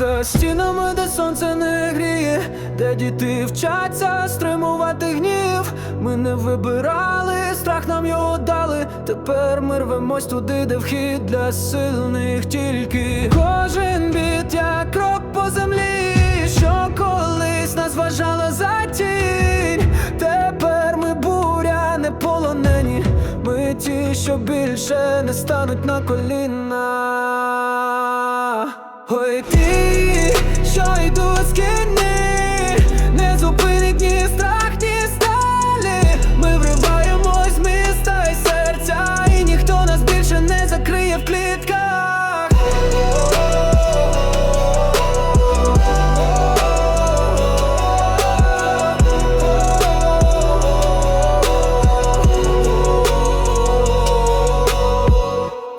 За стінами, де сонце не гріє, де діти вчаться стримувати гнів. Ми не вибирали, страх нам його дали. Тепер ми рвемось туди, де вхід для сильних тільки. Кожен біт, як крок по землі, що колись нас вважала за тінь. Тепер ми буря, не полонені. Ми ті, що більше не стануть на коліна. Ой, ті, закриє в клітках.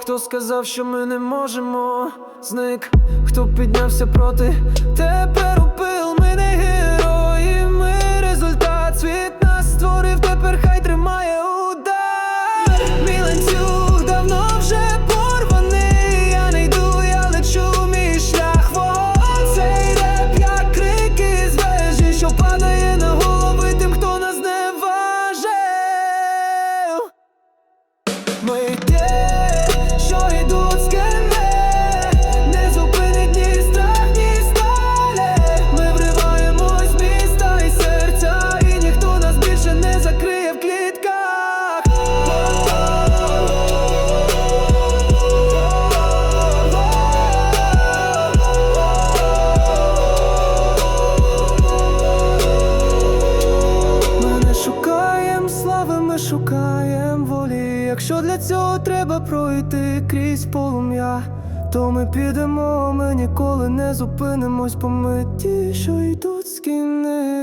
Хто сказав, що ми не можемо, зник, хто піднявся проти, тепер у Ми те, що йдуть з не зупинить ні страх, ні сталі. Ми вриваємось в міста і серця, і ніхто нас більше не закриє в клітках. Ми не шукаєм слави, ми шукаєм Якщо для цього треба пройти крізь полум'я, то ми підемо, ми ніколи не зупинимось, ми ті, що йдуть з кінець.